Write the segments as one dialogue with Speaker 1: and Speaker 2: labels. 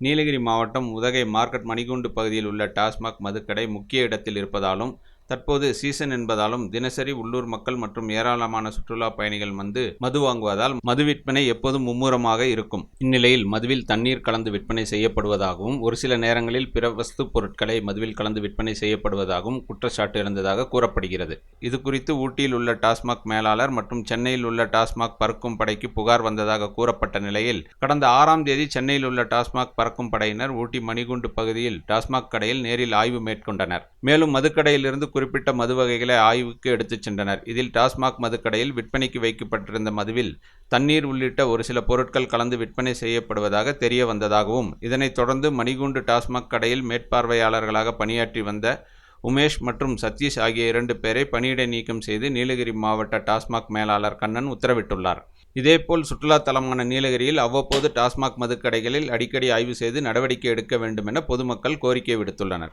Speaker 1: நீலகிரி மாவட்டம் உதகை மார்க்கெட் மணிகூண்டு பகுதியில் உள்ள டாஸ்மாக் மதுக்கடை முக்கிய இடத்தில் இருப்பதாலும் தற்போது சீசன் என்பதாலும் தினசரி உள்ளூர் மக்கள் மற்றும் ஏராளமான சுற்றுலா பயணிகள் வந்து மது வாங்குவதால் மது விற்பனை எப்போதும் மும்முரமாக இருக்கும். இந்நிலையில் மதுவில் தண்ணீர் கலந்து விற்பனை செய்யப்படுவதாகவும் ஒரு சில நேரங்களில் பிற வஸ்து பொருட்களை மதுவில் கலந்து விற்பனை செய்யப்படுவதாகவும் குற்றச்சாட்டு இருந்ததாக கூறப்படுகிறது. இது குறித்து ஊட்டியில் உள்ள டாஸ்மாக் மேலாளர் மற்றும் சென்னையில் உள்ள டாஸ்மாக் பறக்கும் படைக்கு புகார் வந்ததாக கூறப்பட்ட நிலையில் கடந்த ஆறாம் தேதி சென்னையில் உள்ள டாஸ்மாக் பறக்கும் படையினர் ஊட்டி மணிகுண்டு பகுதியில் டாஸ்மாக் கடையில் நேரில் ஆய்வு மேற்கொண்டனர். மேலும் மதுக்கடையிலிருந்து குறிப்பிட்ட மது வகைகளை ஆய்வுக்கு எடுத்துச் சென்றனர். இதில் டாஸ்மாக் மதுக்கடையில் விற்பனைக்கு வைக்கப்பட்டிருந்த மதுவில் தண்ணீர் உள்ளிட்ட ஒரு சில பொருட்கள் கலந்து விற்பனை செய்யப்படுவதாக தெரிய வந்ததாகவும் இதனைத் தொடர்ந்து மணிகூண்டு டாஸ்மாக் கடையில் மேற்பார்வையாளர்களாக பணியாற்றி வந்த உமேஷ் மற்றும் சதீஷ் ஆகிய இரண்டு பேரை பணியிடை நீக்கம் செய்து நீலகிரி மாவட்ட டாஸ்மாக் மேலாளர் கண்ணன் உத்தரவிட்டுள்ளார். இதேபோல் சுற்றுலா தலமான நீலகிரியில் அவ்வப்போது டாஸ்மாக் மதுக்கடைகளில் அடிக்கடி ஆய்வு செய்து நடவடிக்கை எடுக்க வேண்டும் என பொதுமக்கள் கோரிக்கை விடுத்துள்ளனர்.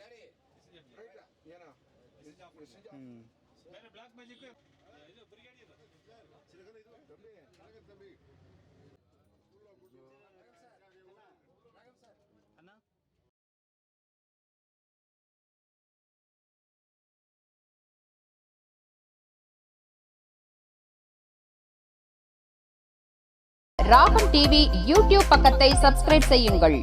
Speaker 2: ends ராகம் டிவி யூடியூப் பக்கத்தை சப்ஸ்கிரைப் செய்யுங்கள்